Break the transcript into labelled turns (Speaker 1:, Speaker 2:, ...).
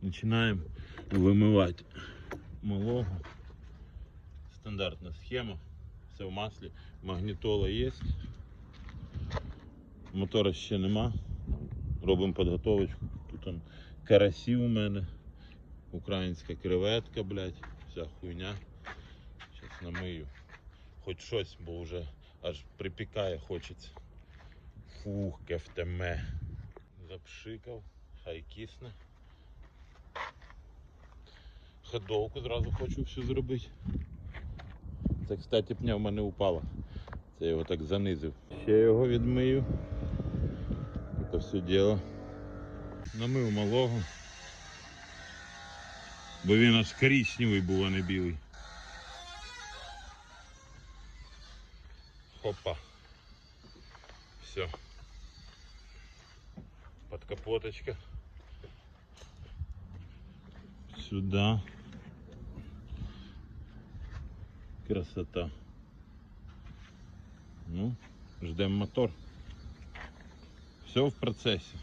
Speaker 1: Починаємо вимивати малого. Стандартна схема. Все в маслі. Магнітола є. Мотора ще нема. Робимо підготовочку. Тут он карасі у мене. Українська креветка, блядь. Вся хуйня. Зараз намию. Хоч щось, бо вже аж припікає хочеться. Фух, кефтеме. Запшикав, хай кисне. Ходовку зразу хочу всю зробити. Це, кстати, пня в мене упала. Це я його так занизив. Ще його відмию. Це все діло. Намив малого. Бо він аж коричневий був, а не білий. Хопа. Все. Подкапоточка. Сюда. Красота. Ну, ждем мотор. Все в процессе.